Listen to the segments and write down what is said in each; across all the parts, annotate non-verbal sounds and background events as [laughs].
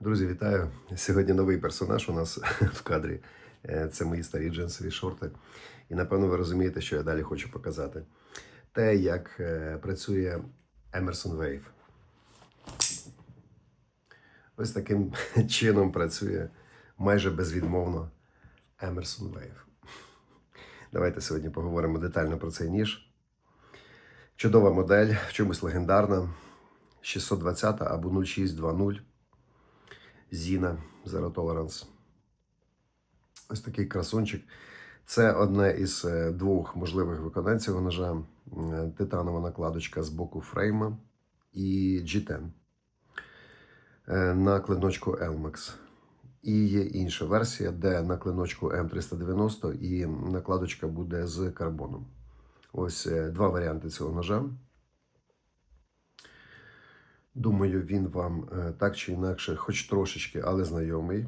Друзі, вітаю! Сьогодні новий персонаж у нас [laughs] в кадрі. Е, Це мої старі джинсові шорти. І напевно ви розумієте, що я далі хочу показати. Те, як е, працює Emerson Wave. Ось таким [laughs] чином працює майже безвідмовно Emerson Wave. Давайте сьогодні поговоримо детально про цей ніж. Чудова модель, в чомусь легендарна. 620 або 0620. Зіна Zero Tolerance. Ось такий красунчик. Це одне із е, двох можливих виконань ножа. Е, Титанова накладочка з боку фрейма і G10 е, на клиночку Elmax. І є інша версія, де на клиночку М390 і накладочка буде з карбоном. Ось два варіанти цього ножа. Думаю, він вам е, так чи інакше, хоч трошечки, але знайомий.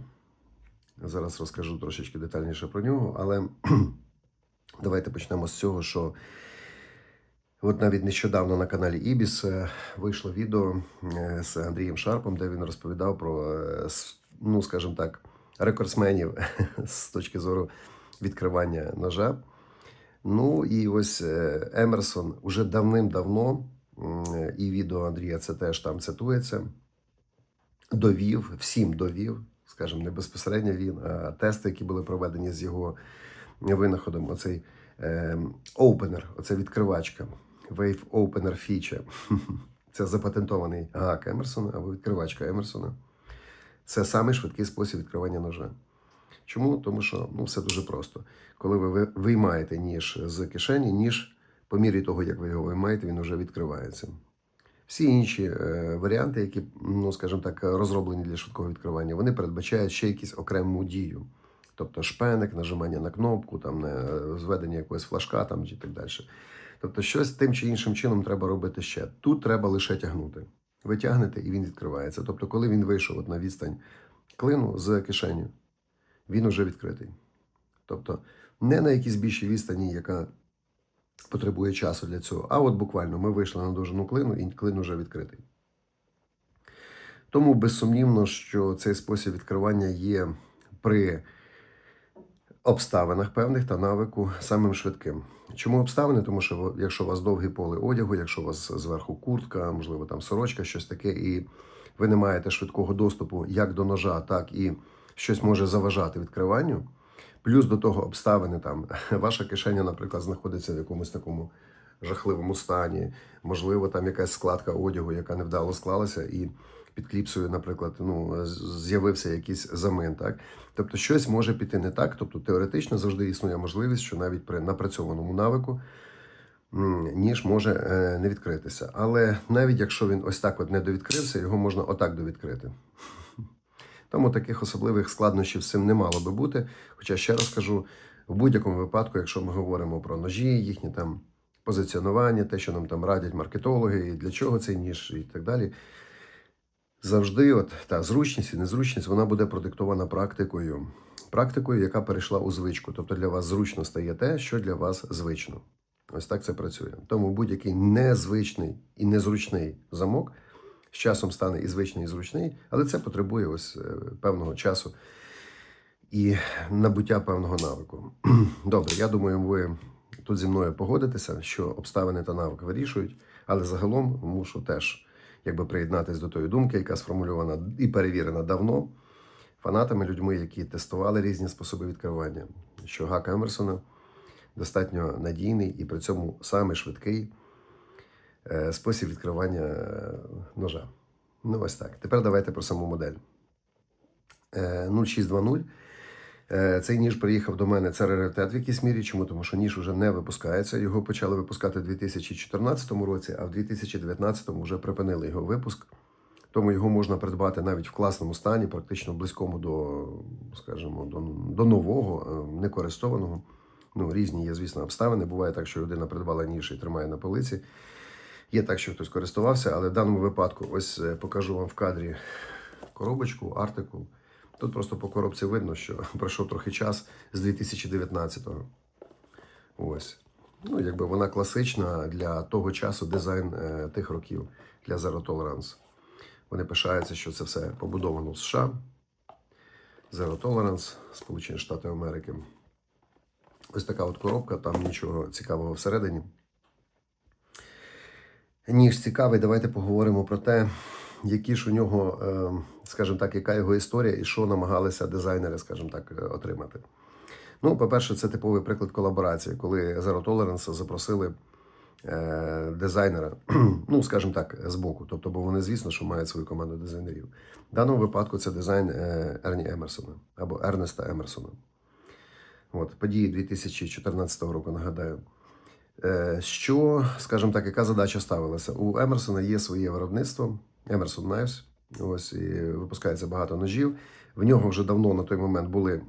Зараз розкажу трошечки детальніше про нього, але [clears throat] давайте почнемо з цього, що от навіть нещодавно на каналі Ібіс е, вийшло відео е, з Андрієм Шарпом, де він розповідав про, ну, скажімо так, рекордсменів [laughs] з точки зору відкривання ножа. Ну і ось Емерсон уже давним-давно, і відео Андрія це теж там цитується, довів, всім довів, скажімо, не безпосередньо він, а тести, які були проведені з його винаходом, оцей е, опенер, оця відкривачка, Wave Opener Feature. [laughs] Це запатентований гак Емерсона або відкривачка Емерсона. Це самий швидкий спосіб відкривання ножа. Чому? Тому що ну, все дуже просто. Коли ви- виймаєте ніж з кишені, ніж по мірі того, як ви його виймаєте, він вже відкривається. Всі інші е, варіанти, які, ну, скажімо так, розроблені для швидкого відкривання, вони передбачають ще якусь окрему дію. Тобто шпеник, нажимання на кнопку, там, зведення якогось флажка там, і так далі. Тобто, щось тим чи іншим чином треба робити ще. Тут треба лише тягнути. Ви тягнете і він відкривається. Тобто, коли він вийшов от на відстань клину з кишені, він уже відкритий. Тобто, не на якійсь більшій відстані, яка потребує часу для цього, а от буквально ми вийшли на довжину клину, і клин уже відкритий. Тому безсумнівно, що цей спосіб відкривання є при обставинах певних та навику самим швидким. Чому обставини? Тому що якщо у вас довгі поли одягу, якщо у вас зверху куртка, можливо, там сорочка, щось таке, і ви не маєте швидкого доступу як до ножа, так і щось може заважати відкриванню. Плюс до того обставини там [laughs] ваша кишеня, наприклад, знаходиться в якомусь такому жахливому стані. Можливо, там якась складка одягу, яка невдало склалася, і під кліпсою, наприклад, ну з'явився якийсь замин. Так, тобто щось може піти не так. Тобто, теоретично завжди існує можливість, що навіть при напрацьованому навику ніж може е, не відкритися. Але навіть якщо він ось так от не довідкрився, його можна отак довідкрити. Тому таких особливих складнощів з цим не мало би бути. Хоча ще раз кажу, в будь-якому випадку, якщо ми говоримо про ножі, їхні там позиціонування, те, що нам там радять маркетологи, і для чого цей ніж, і так далі. Завжди, от та зручність і незручність, вона буде продиктована практикою. Практикою, яка перейшла у звичку. Тобто для вас зручно стає те, що для вас звично. Ось так це працює. Тому будь-який незвичний і незручний замок з часом стане і звичний, і зручний, але це потребує ось е, певного часу і набуття певного навику. [clears throat] Добре, я думаю, ви тут зі мною погодитеся, що обставини та навик вирішують, але загалом мушу теж якби приєднатись до тої думки, яка сформульована і перевірена давно фанатами, людьми, які тестували різні способи відкривання, що гак Емерсона достатньо надійний і при цьому самий швидкий спосіб відкривання е, ножа. Ну, ось так. Тепер давайте про саму модель. Е, 0620. Е, Цей ніж приїхав до мене. Це раритет в якійсь мірі. Чому? Тому що ніж вже не випускається. Його почали випускати у 2014 році, а в 2019 вже припинили його випуск. Тому його можна придбати навіть в класному стані, практично близькому до, скажімо, до, до нового, е, некористованого. Ну, різні є, звісно, обставини. Буває так, що людина придбала ніж і тримає на полиці. Є так, що хтось користувався, але в даному випадку, ось е, покажу вам в кадрі коробочку, артикул. Тут просто по коробці видно, що [laughs] пройшов трохи час з 2019-го. Ось. Ну, якби вона класична для того часу дизайн е, тих років для Zero Tolerance. Вони пишаються, що це все побудовано в США. Zero Tolerance, Сполучені Штати Америки. Ось така от коробка, там нічого цікавого всередині. Ніж цікавий, давайте поговоримо про те, які ж у нього, е, скажімо так, яка його історія і що намагалися дизайнери, скажімо так, е, отримати. Ну, по-перше, це типовий приклад колаборації, коли Zero Tolerance запросили е, дизайнера, [clears throat] ну, скажімо так, з боку. Тобто, бо вони, звісно, що мають свою команду дизайнерів. В даному випадку це дизайн е, Ерні Емерсона або Ернеста Емерсона. От, події 2014 року, нагадаю. Е, Що, скажімо так, яка задача ставилася? У Емерсона є своє виробництво, Emerson Knives. Ось і випускається багато ножів. В нього вже давно на той момент були,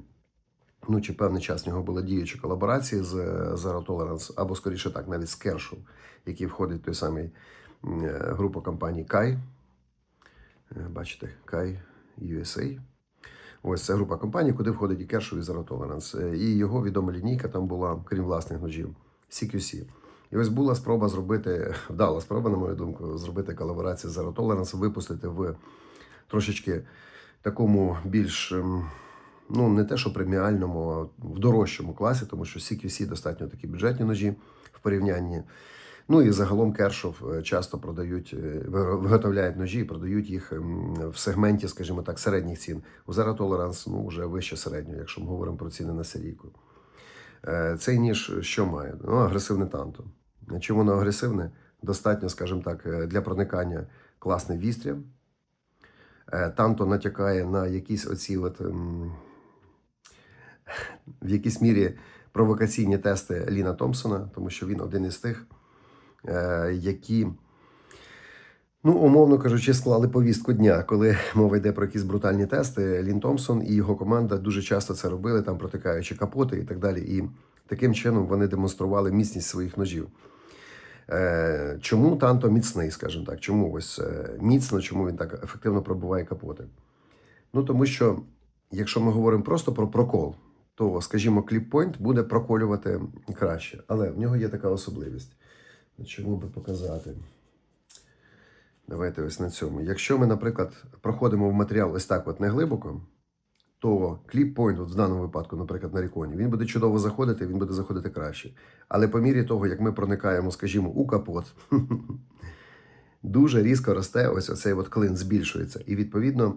ну чи певний час в нього були діючі колаборації з Zero Tolerance, або скоріше так, навіть з Kershaw, який входить в той самий е, групу компаній Kai. Е, Бачите, Kai USA. Ось це група компаній, куди входить і Kershaw, і Zero Tolerance. І його відома лінійка там була, крім власних ножів, CQC. І ось була спроба зробити, вдала спроба, на мою думку, зробити колаборацію з Zero випустити в трошечки такому більш, ем, ну не те, що преміальному, а в дорожчому класі, тому що CQC достатньо такі бюджетні ножі в порівнянні. Ну і загалом Кершов е, часто продають, е, виготовляють ножі і продають їх ем, в сегменті, скажімо так, середніх цін. У Zero Tolerance ну, вже вище середнього, якщо ми говоримо про ціни на серійку. Е, Цей ніж що має? Ну, агресивне танто. Чому воно агресивне? Достатньо, скажімо так, е, для проникання класний вістря. Е, Танто натякає на якісь оці от, ем, в якійсь мірі провокаційні тести Ліна Томпсона, тому що він один із тих, які, ну, умовно кажучи, склали повістку дня, коли мова йде про якісь брутальні тести. Лін Томпсон і його команда дуже часто це робили, там протикаючи капоти і так далі. І таким чином вони демонстрували міцність своїх ножів. Е, Чому танто міцний, скажімо так? Чому ось е, міцно, чому він так ефективно пробиває капоти? Ну тому що, якщо ми говоримо просто про прокол, то, скажімо, кліппойнт буде проколювати краще. Але в нього є така особливість. Чому би показати? Давайте ось на цьому. Якщо ми, наприклад, проходимо в матеріал ось так, от не глибоко, то кліп-пойнт, в даному випадку, наприклад, на ріконі, він буде чудово заходити, він буде заходити краще. Але по мірі того, як ми проникаємо, скажімо, у капот, [laughs] дуже різко росте ось оцей от клин, збільшується. І відповідно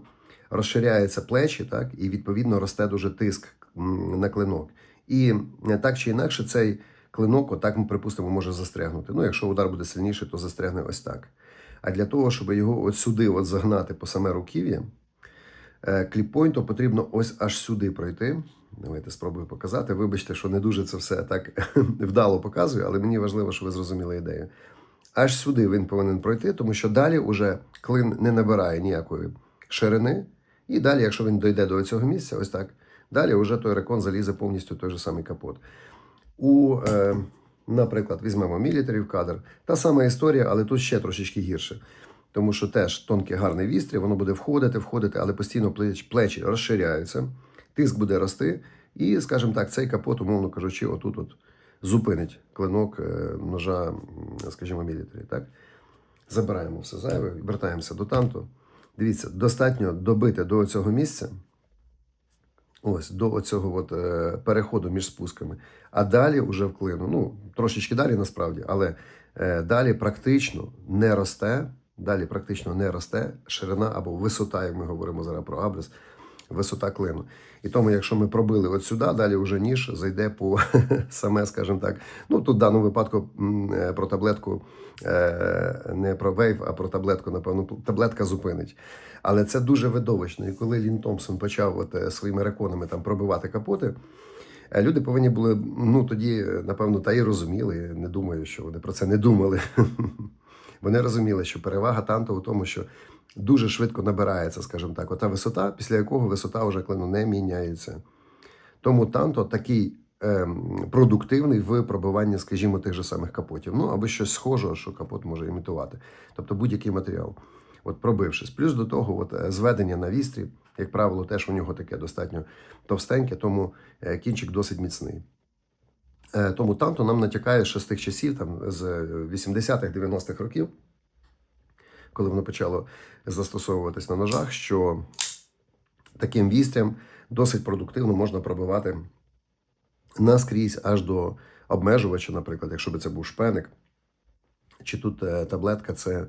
розширяються плечі, так, і відповідно росте дуже тиск на клинок. І е, так чи інакше, цей клинок, отак ми припустимо, може застрягнути. Ну, якщо удар буде сильніший, то застрягне ось так. А для того, щоб його от сюди от загнати по саме руків'я, е, кліппойнту потрібно ось аж сюди пройти. Давайте спробую показати. Вибачте, що не дуже це все так [laughs] вдало показую, але мені важливо, щоб ви зрозуміли ідею. Аж сюди він повинен пройти, тому що далі уже клин не набирає ніякої ширини. І далі, якщо він дойде до цього місця, ось так, далі вже той рекон залізе повністю той же самий капот. У, е, наприклад, візьмемо мілітарів кадр. Та сама історія, але тут ще трошечки гірше. Тому що теж тонке гарне вістря, воно буде входити, входити, але постійно плеч, плечі розширяються, тиск буде рости, і, скажімо так, цей капот, умовно кажучи, отут от зупинить клинок е, ножа, скажімо, мілітарі. Так? Забираємо все зайве, вертаємося до танту. Дивіться, достатньо добити до цього місця. Ось до оцього е, переходу між спусками. А далі вже в клину. Ну, трошечки далі насправді, але е, далі практично не росте. Далі практично не росте ширина або висота, як ми говоримо зараз про абрис, висота клину. І тому, якщо ми пробили от сюди, далі вже ніж зайде по [laughs] саме, скажімо так. Ну тут в даному випадку е, про таблетку е, не про вейв, а про таблетку, напевно, таблетка зупинить. Але це дуже видовищно. І коли Лін Томпсон почав от, е, своїми реконами там пробивати капоти, люди повинні були, ну тоді, напевно, та й розуміли. Не думаю, що вони про це не думали. [laughs] Вони розуміли, що перевага танту у тому, що дуже швидко набирається, скажімо так, ота висота, після якого висота вже клину не міняється. Тому танто такий ем, продуктивний в пробиванні, скажімо, тих же самих капотів. Ну або щось схожого, що капот може імітувати. Тобто будь-який матеріал. От пробившись. Плюс до того, от, е, зведення на вістрі, як правило, теж у нього таке достатньо товстеньке, тому е, кінчик досить міцний. Е, Тому танто нам натякає ще з тих часів, там, з 80-х, 90-х років, коли воно почало застосовуватись на ножах, що таким вістрям досить продуктивно можна пробивати наскрізь аж до обмежувача, наприклад, якщо б це був шпеник. Чи тут е, таблетка, це,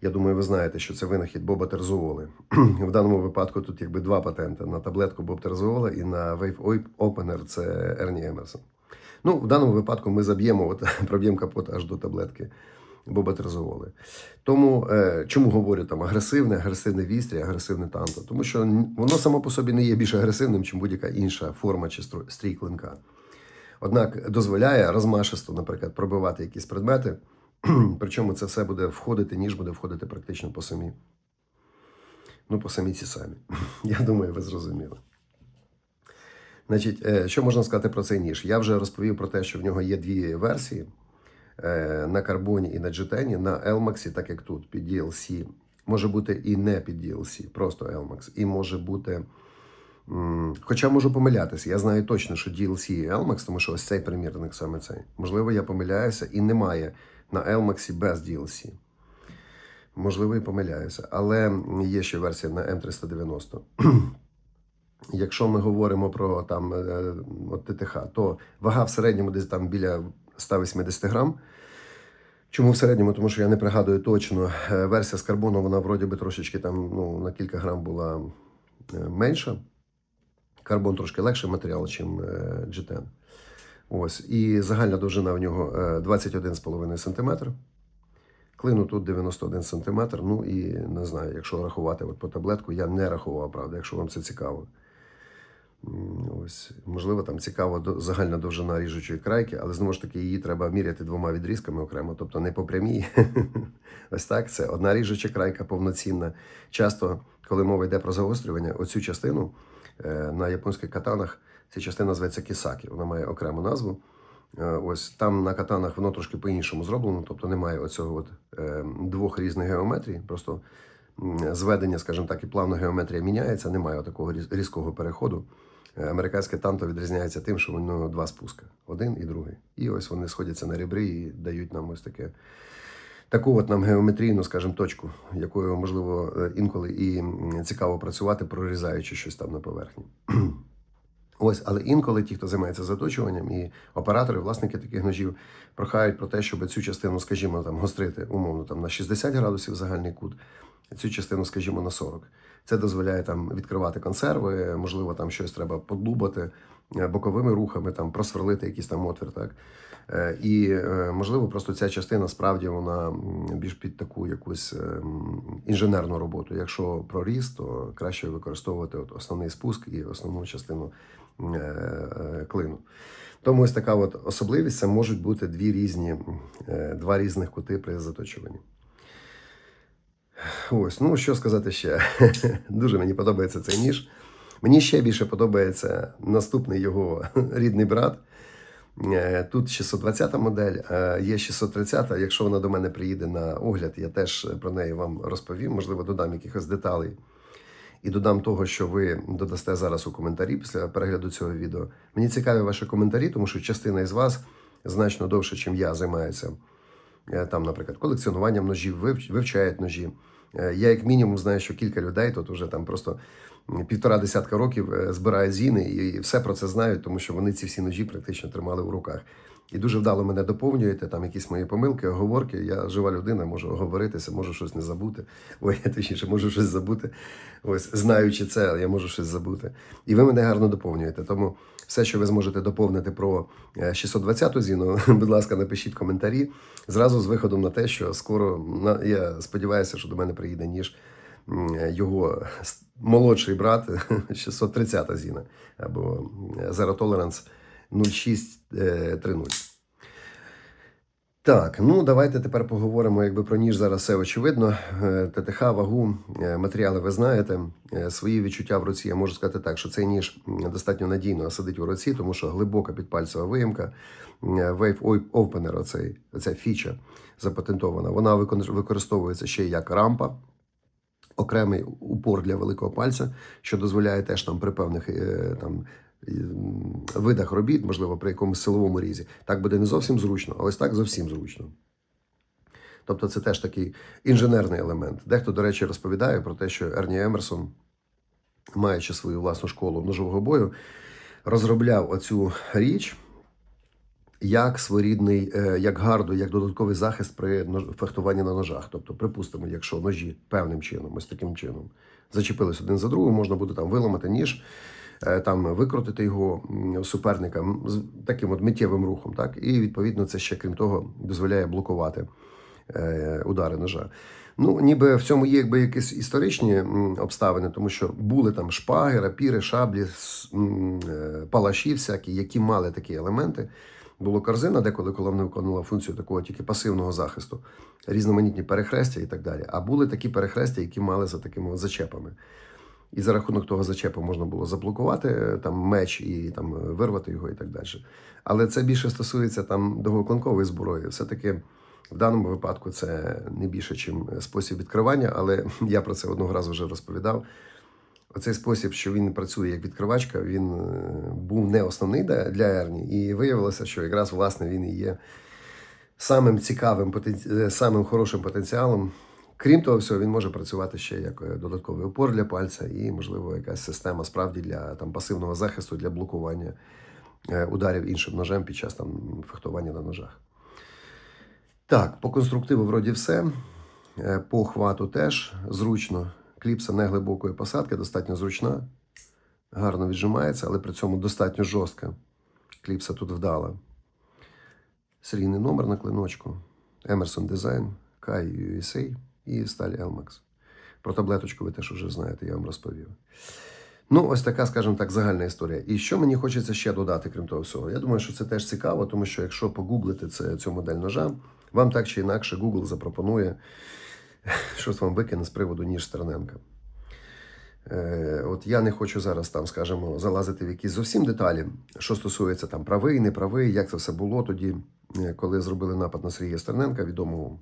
я думаю, ви знаєте, що це винахід Боба Терзуоли. [clears throat] В даному випадку тут якби два патенти: на таблетку Боб Терзуола і на Wave Opener це Ерні Емерсон. Ну, в даному випадку ми заб'ємо, от, [laughs] проб'ємо капот аж до таблетки Боба Терзуоли. Тому е, чому говорю там агресивне, агресивне вістря, агресивне танто? Тому що воно само по собі не є більш агресивним, ніж будь-яка інша форма чи стрій клинка. Однак дозволяє розмашисто, наприклад, пробивати якісь предмети. [clears throat] Причому це все буде входити, ніж буде входити практично по самі. Ну, по самі ці самі. [laughs] Я думаю, ви зрозуміли. Значить, е, що можна сказати про цей ніж? Я вже розповів про те, що в нього є дві версії на карбоні і на джетені, на Elmax, так як тут, під DLC. Може бути і не під DLC, просто Elmax. І може бути. Хоча можу помилятися, я знаю точно, що DLC і Elmax, тому що ось цей примірник саме цей. Можливо, я помиляюся і немає на Elmax без DLC. Можливо, і помиляюся, але є ще версія на М390. Якщо ми говоримо про там е, от ТТХ, то вага в середньому десь там біля 180 грам. Чому в середньому? Тому що я не пригадую точно. Е, Версія з карбону, вона вроді би трошечки там ну, на кілька грам була е, менша. Карбон трошки легший матеріал, ніж GTN. Ось. І загальна довжина в нього е, 21,5 см. Клину тут 91 см. Ну і не знаю, якщо рахувати от по таблетку, я не рахував, правда, якщо вам це цікаво. Ось, можливо, там цікава загальна довжина ріжучої крайки, але знову ж таки її треба міряти двома відрізками окремо, тобто не по прямій. [laughs] Ось так, це одна ріжуча крайка повноцінна. Часто, коли мова йде про загострювання, оцю частину е, на японських катанах ця частина називається кісакі. Вона має окрему назву. Е, Ось там на катанах воно трошки по-іншому зроблено, тобто немає оцього от, е, двох різних геометрій. Просто зведення, скажімо так, і плавна геометрія міняється, немає такого різ- різкого переходу. Е, Американське танто відрізняється тим, що воно два спуска: один і другий. І ось вони сходяться на ребри і дають нам ось таке. Таку от нам геометрійну, скажімо, точку, якою можливо е, інколи і цікаво працювати, прорізаючи щось там на поверхні. [clears throat] Ось, але інколи ті, хто займається заточуванням, і оператори, власники таких ножів, прохають про те, щоб цю частину, скажімо, там гострити умовно там на 60 градусів загальний кут, цю частину, скажімо, на 40. Це дозволяє там відкривати консерви, можливо, там щось треба подлубати е, боковими рухами, там просверлити якийсь там отвір, так. Е, І е, можливо, просто ця частина справді вона більш під таку якусь інженерну роботу. Якщо проріз, то краще використовувати от основний спуск і основну частину клину. Тому ось така от особливість це можуть бути дві різні, два різних кути при заточуванні. Ось, ну що сказати ще. [laughs] Дуже мені подобається цей ніж. Мені ще більше подобається наступний його [laughs] рідний брат. Е, Тут 620 модель, е, є 630. Якщо вона до мене приїде на огляд, я теж про неї вам розповім. Можливо, додам якихось деталей. І додам того, що ви додасте зараз у коментарі після перегляду цього відео. Мені цікаві ваші коментарі, тому що частина із вас значно довше, ніж я, займається там, наприклад, колекціонуванням ножів, вив- вивчають ножі. Е, Я, як мінімум, знаю, що кілька людей тут вже там просто півтора десятка років е, збирають зіни і все про це знають, тому що вони ці всі ножі практично тримали у руках. І дуже вдало мене доповнюєте, там якісь мої помилки, оговорки. Я жива людина, можу оговоритися, можу щось не забути. Ой, точніше, можу щось забути. Ось, знаючи це, я можу щось забути. І ви мене гарно доповнюєте. Тому все, що ви зможете доповнити про е, 620-ту зіну, [laughs] будь ласка, напишіть коментарі. Зразу з виходом на те, що скоро я сподіваюся, що до мене приїде ніж його молодший брат [laughs] 630 зіна або Zero Tolerance 0630. Так, ну давайте тепер поговоримо якби про ніж зараз все очевидно. Е, ТТХ, вагу, е, матеріали ви знаєте. Е, Свої відчуття в руці я можу сказати так, що цей ніж достатньо надійно сидить у руці, тому що глибока підпальцева виїмка. Е, Wave Opener, оцей, оця фіча запатентована, вона використовується ще як рампа. Окремий упор для великого пальця, що дозволяє теж там при певних е, там видах робіт, можливо, при якомусь силовому різі. Так буде не зовсім зручно, але ось так зовсім зручно. Тобто це теж такий інженерний елемент. Дехто, до речі, розповідає про те, що Ерні Емерсон, маючи свою власну школу ножового бою, розробляв оцю річ як своєрідний, е, як гарду, як додатковий захист при фехтуванні на ножах. Тобто, припустимо, якщо ножі певним чином, ось таким чином, зачепились один за другим, можна буде там виламати ніж, е, там викрутити його суперника з таким от миттєвим рухом. Так? І відповідно це ще крім того дозволяє блокувати е, удари ножа. Ну, ніби в цьому є якби якісь історичні обставини, тому що були там шпаги, рапіри, шаблі, палаші всякі, які мали такі елементи. Було корзина, деколи коли вона виконувала функцію такого тільки пасивного захисту, різноманітні перехрестя і так далі. А були такі перехрестя, які мали за такими зачепами. І за рахунок того зачепу можна було заблокувати е, там меч і там е, вирвати його і так далі. Але це більше стосується там довгоклинкової зброї. Все-таки в даному випадку це не більше, ніж спосіб відкривання, але [laughs] я про це одного разу вже розповідав. Оцей спосіб, що він працює як відкривачка, він е, був не основний для Ерні, і виявилося, що якраз власне він і є самим цікавим, е, самим хорошим потенціалом. Крім того всього, він може працювати ще як е, додатковий опор для пальця і, можливо, якась система справді для там, пасивного захисту для блокування ударів іншим ножем під час там, фехтування на ножах. Так, по конструктиву вроді все. По хвату теж зручно. Кліпса неглибокої посадки, достатньо зручна, гарно віджимається, але при цьому достатньо жорстка. Кліпса тут вдала. Серійний номер на клиночку. Emerson Design, Kai USA і сталь Elmax. Про таблеточку ви теж вже знаєте, я вам розповів. Ну, ось така, скажімо так, загальна історія. І що мені хочеться ще додати, крім того всього? Я думаю, що це теж цікаво, тому що якщо погуглити це, цю модель ножа, вам так чи інакше Google запропонує [laughs] щось вам викине з приводу ніж Стерненка. Е, От я не хочу зараз там, скажімо, залазити в якісь зовсім деталі, що стосується там правий, неправий, як це все було тоді, е, коли зробили напад на Сергія Стерненка, відомого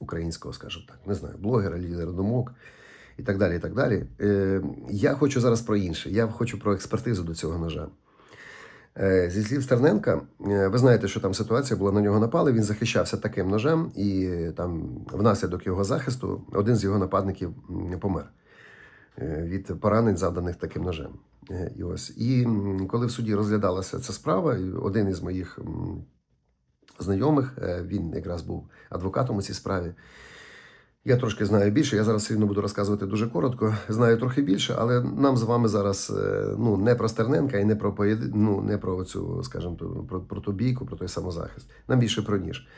українського, скажімо так, не знаю, блогера, лідера думок і так далі. і так далі. Е, Я хочу зараз про інше. Я хочу про експертизу до цього ножа. Е, Зі слів Стерненка, е, ви знаєте, що там ситуація була на нього напали. Він захищався таким ножем, і е, там, внаслідок його захисту, один з його нападників помер від поранень, завданих таким ножем. І ось і коли в суді розглядалася ця справа, один із моїх знайомих, він якраз був адвокатом у цій справі. Я трошки знаю більше. Я зараз все одно буду розказувати дуже коротко. Знаю трохи більше, але нам з вами зараз е, ну не про Стерненка і не про поєди... ну, не про цю, скажімо, про, про ту бійку, про той самозахист. Нам більше про ніж.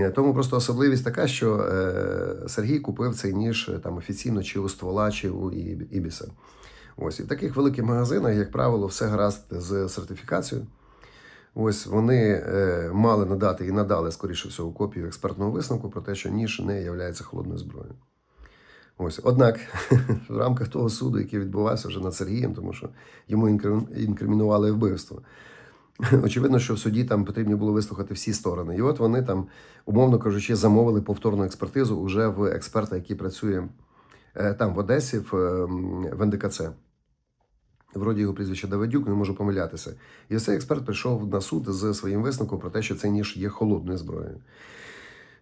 Е, Тому просто особливість така, що е, Сергій купив цей ніж е, там офіційно чи у ствола, чи у Ібіса. Ось і в таких великих магазинах, як правило, все гаразд з сертифікацією. Ось вони е, мали надати і надали, скоріше всього, копію експертного висновку про те, що ніж не є холодною зброєю. Ось, однак, [laughs] в рамках того суду, який відбувався вже над Сергієм, тому що йому інкримінували вбивство. [laughs] Очевидно, що в суді там потрібно було вислухати всі сторони. І от вони там, умовно кажучи, замовили повторну експертизу уже в експерта, який працює е, там в Одесі, в, ем, в НДКЦ. Вроді його прізвище Давидюк, не можу помилятися. І цей експерт прийшов на суд з своїм висновком про те, що цей ніж є холодною зброєю.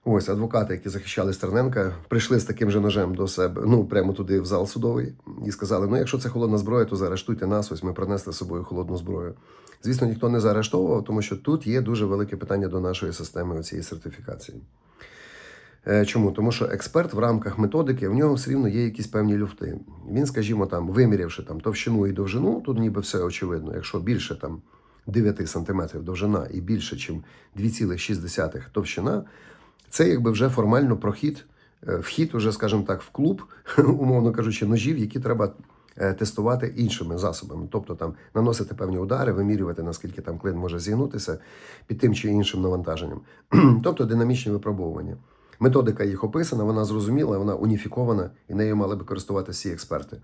Ось адвокати, які захищали Стерненка, прийшли з таким же ножем до себе, ну прямо туди в зал судовий, і сказали: ну, якщо це холодна зброя, то заарештуйте нас. Ось ми принесли з собою холодну зброю. Звісно, ніхто не заарештовував, тому що тут є дуже велике питання до нашої системи цієї сертифікації. Е, Чому? Тому що експерт в рамках методики в нього все рівно є якісь певні люфти. Він, скажімо, там, вимірявши там товщину і довжину, тут ніби все очевидно. Якщо більше там 9 см довжина і більше, ніж 2,6 товщина, це якби вже формально прохід, е, вхід, уже, скажімо так, в клуб, [laughs] умовно кажучи, ножів, які треба е, тестувати іншими засобами. Тобто там наносити певні удари, вимірювати, наскільки там клин може зігнутися під тим чи іншим навантаженням. [clears throat] тобто динамічні випробовування. Методика їх описана, вона зрозуміла, вона уніфікована, і нею мали би користуватися всі експерти.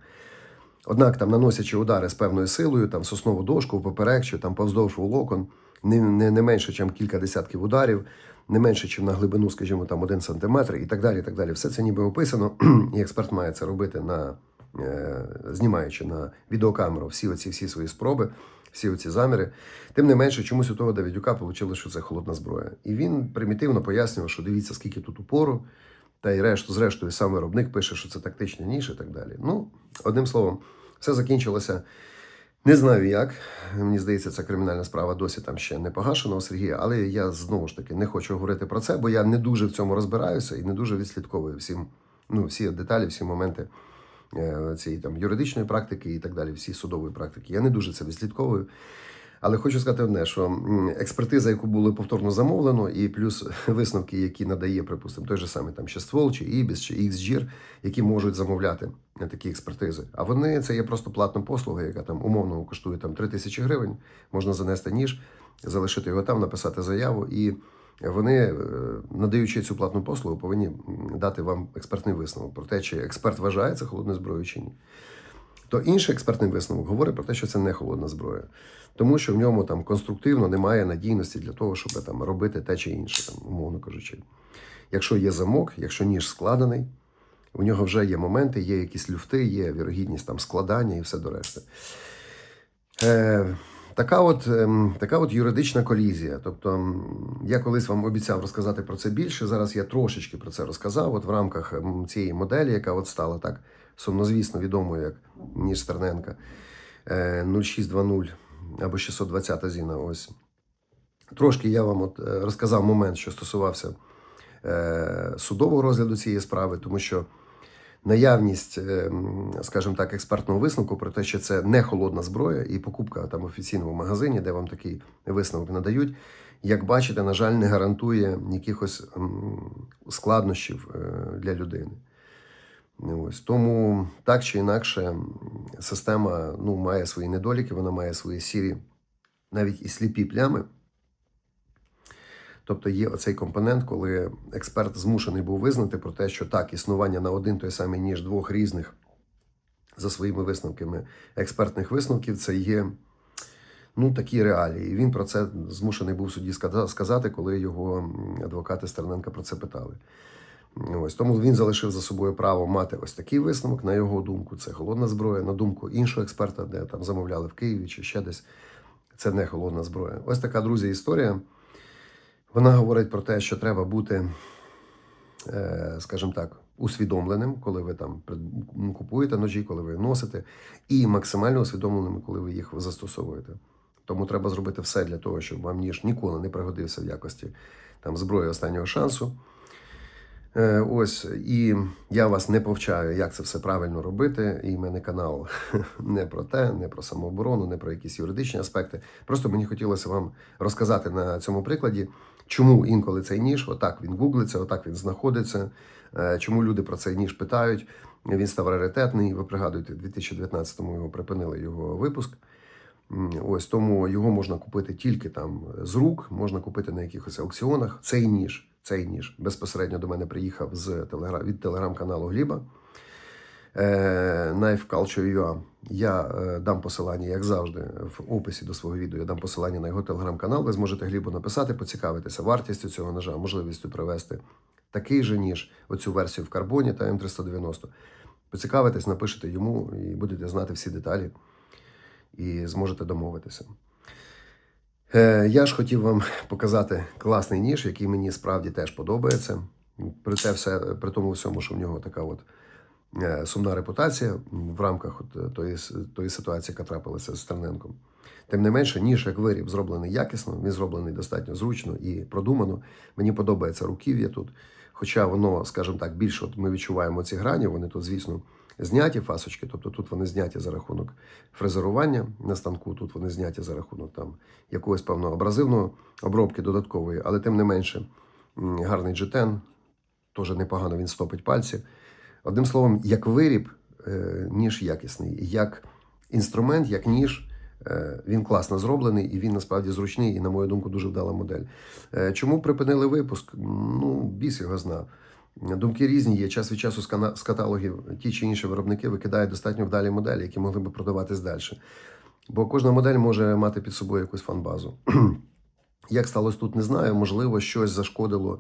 Однак, там, наносячи удари з певною силою, там соснову дошку, поперек, чи там повздовж волокон, не, не, не менше, ніж кілька десятків ударів, не менше, ніж на глибину, скажімо, там один сантиметр, і так далі. і так далі. Все це ніби описано, [clears throat] і експерт має це робити на. Е, Знімаючи на відеокамеру всі оці всі свої спроби, всі оці заміри. Тим не менше, чомусь у того Давидюка вийшло, що це холодна зброя. І він примітивно пояснював, що дивіться, скільки тут упору, та й решту, зрештою, сам виробник пише, що це тактична ніж і так далі. Ну, одним словом, все закінчилося. Не знаю як. Мені здається, ця кримінальна справа досі там ще не погашена у Сергія, але я знову ж таки не хочу говорити про це, бо я не дуже в цьому розбираюся і не дуже відслідковую всім, ну, всі деталі, всі моменти цієї там юридичної практики і так далі, всі судової практики. Я не дуже це відслідковую. Але хочу сказати одне, що експертиза, яку було повторно замовлено, і плюс [laughs] висновки, які надає, припустимо, той же самий там ще ствол, чи ІБІС, чи XGIR, які можуть замовляти е, такі експертизи. А вони це є просто платна послуга, яка там умовно коштує там 3 тисячі гривень. Можна занести ніж, залишити його там, написати заяву, і вони, е, надаючи цю платну послугу, повинні дати вам експертний висновок про те, чи експерт вважає це холодною зброєю чи ні. То інший експертний висновок говорить про те, що це не холодна зброя, тому що в ньому там конструктивно немає надійності для того, щоб там робити те чи інше, там, умовно кажучи. Якщо є замок, якщо ніж складений, у нього вже є моменти, є якісь люфти, є вірогідність там складання і все до решти. Е, така, от, ем, така от юридична колізія. Тобто, я колись вам обіцяв розказати про це більше. Зараз я трошечки про це розказав. От в рамках ем, цієї моделі, яка от стала так сумнозвісно відомою, як ніж Стерненка е, 0620 або 620 Зіна. Ось. Трошки я вам от е, розказав момент, що стосувався е, судового розгляду цієї справи, тому що наявність, е, скажімо так, експертного висновку про те, що це не холодна зброя, і покупка там в офіційному магазині, де вам такий висновок надають, як бачите, на жаль, не гарантує якихось складнощів е, для людини. Ось тому так чи інакше, система ну, має свої недоліки, вона має свої сірі, навіть і сліпі плями. Тобто є оцей компонент, коли експерт змушений був визнати про те, що так, існування на один той самий ніж двох різних за своїми висновками експертних висновків, це є ну, такі реалії. І він про це змушений був в суді сказати, коли його адвокати Стерненка про це питали. Ось тому він залишив за собою право мати ось такий висновок. На його думку, це холодна зброя. На думку іншого експерта, де там замовляли в Києві чи ще десь, це не холодна зброя. Ось така, друзі, історія. Вона говорить про те, що треба бути, е, скажімо так, усвідомленим, коли ви там ну, купуєте ножі, коли ви носите, і максимально усвідомленим, коли ви їх застосовуєте. Тому треба зробити все для того, щоб вам ніж ніколи не пригодився в якості там, зброї останнього шансу. Е, Ось, і я вас не повчаю, як це все правильно робити. І мене канал [laughs] не про те, не про самооборону, не про якісь юридичні аспекти. Просто мені хотілося вам розказати на цьому прикладі, чому інколи цей ніж, отак він гуглиться, отак він знаходиться, е, чому люди про цей ніж питають. Він став раритетний. Ви пригадуєте, в 2019-му його припинили його випуск. Ось тому його можна купити тільки там з рук, можна купити на якихось аукціонах. Цей ніж, цей ніж безпосередньо до мене приїхав з телеграм, від телеграм-каналу Гліба. Е, Knife Culture UA. Я е, дам посилання, як завжди, в описі до свого відео. Я дам посилання на його телеграм-канал. Ви зможете Глібу написати, поцікавитися вартістю цього ножа, можливістю привезти такий же ніж, оцю версію в карбоні та М390. Поцікавитесь, напишете йому і будете знати всі деталі і зможете домовитися. Е, я ж хотів вам показати класний ніж, який мені справді теж подобається. При, те все, при тому всьому, що в нього така от сумна репутація в рамках от е, тої, тої ситуації, яка трапилася з Стерненком. Тим не менше, ніж як виріб зроблений якісно, він зроблений достатньо зручно і продумано. Мені подобається руків'я тут. Хоча воно, скажімо так, більше от ми відчуваємо ці грані, вони тут, звісно, зняті фасочки, тобто тут вони зняті за рахунок фрезерування на станку, тут вони зняті за рахунок там якогось певного абразивного обробки додаткової, але тим не менше гарний джетен, теж непогано він стопить пальці. Одним словом, як виріб, е, ніж якісний, як інструмент, як ніж. е, Він класно зроблений і він насправді зручний, і, на мою думку, дуже вдала модель. Е, Чому припинили випуск? Ну, біс його знав. Думки різні є. Час від часу з каталогів ті чи інші виробники викидають достатньо вдалі моделі, які могли би продаватись далі. Бо кожна модель може мати під собою якусь фан-базу. [clears throat] Як сталося тут, не знаю. Можливо, щось зашкодило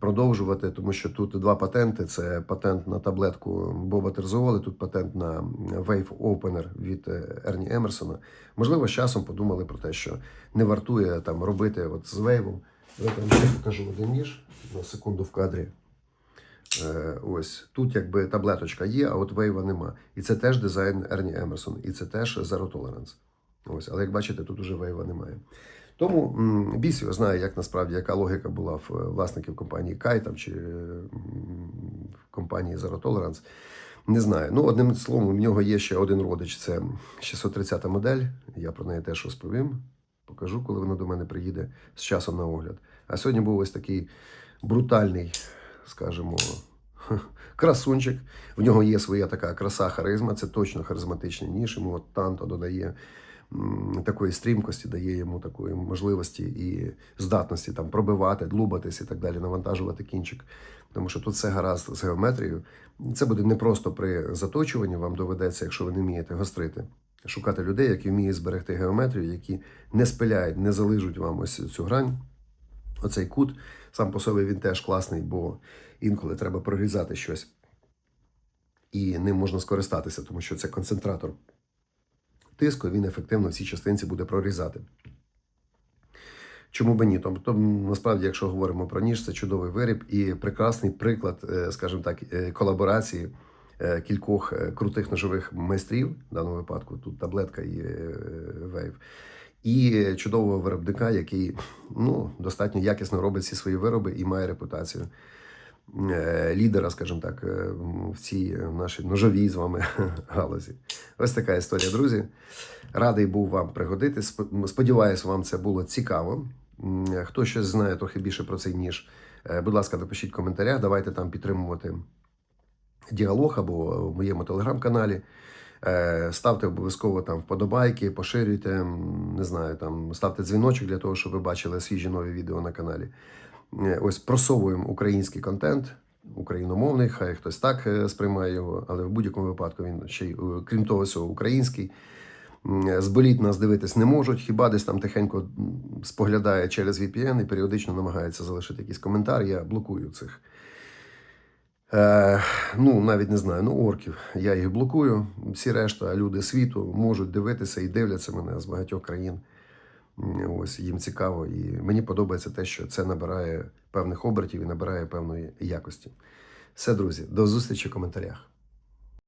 продовжувати, тому що тут два патенти: це патент на таблетку Боба Терзоли, тут патент на Wave Opener від Ерні Емерсона. Можливо, з часом подумали про те, що не вартує там робити от з вейвом. Я ще покажу один ніж на секунду в кадрі. Е, ось тут якби таблеточка є, а от вейва нема. І це теж дизайн Ерні Емерсон, і це теж Zero Tolerance. Ось, але як бачите, тут уже вейва немає. Тому біс його знає, як насправді яка логіка була в е, власників компанії Кай там, чи е, в компанії Zero Tolerance. Не знаю. Ну, одним словом, в нього є ще один родич. Це 630 модель. Я про неї теж розповім. Покажу, коли вона до мене приїде з часом на огляд. А сьогодні був ось такий брутальний, скажімо, [laughs] красунчик. В нього є своя така краса, харизма. Це точно харизматичний ніж. Йому от танто додає такої стрімкості, дає йому такої можливості і здатності там пробивати, длубатись і так далі, навантажувати кінчик. Тому що тут все гаразд з геометрією. Це буде не просто при заточуванні, вам доведеться, якщо ви не вмієте гострити, шукати людей, які вміють зберегти геометрію, які не спиляють, не залижуть вам ось цю грань. Оцей кут сам по собі він теж класний, бо інколи треба прорізати щось. І ним можна скористатися, тому що це концентратор тиску, він ефективно в цій частинці буде прорізати. Чому би ні? Тобто, насправді, якщо говоримо про ніж, це чудовий виріб і прекрасний приклад, е, скажімо так, е, колаборації е, кількох крутих ножових майстрів, в даному випадку тут таблетка і вейв, і чудового виробника, який ну, достатньо якісно робить всі свої вироби і має репутацію лідера, скажімо так, е, в цій нашій ножовій з вами [laughs] галузі. Ось така історія, друзі. Радий був вам пригодити. Сп- Сподіваюсь, вам це було цікаво. Хто щось знає трохи більше про цей ніж, е, будь ласка, напишіть в коментарях. Давайте там підтримувати діалог або в моєму телеграм-каналі. Е, Ставте обов'язково там вподобайки, поширюйте, не знаю, там ставте дзвіночок для того, щоб ви бачили свіжі нові відео на каналі. Е, Ось просовуємо український контент, україномовний, хай хтось так е, сприймає його, але в будь-якому випадку він ще й, е, крім того, всього, український. М, З боліт нас дивитись не можуть, хіба десь там тихенько споглядає через VPN і періодично намагається залишити якийсь коментар. Я блокую цих. Е, ну, навіть не знаю, ну, орків. Я їх блокую. Всі решта, люди світу можуть дивитися і дивляться мене з багатьох країн. Ось їм цікаво. І мені подобається те, що це набирає певних обертів і набирає певної якості. Все, друзі, до зустрічі в коментарях.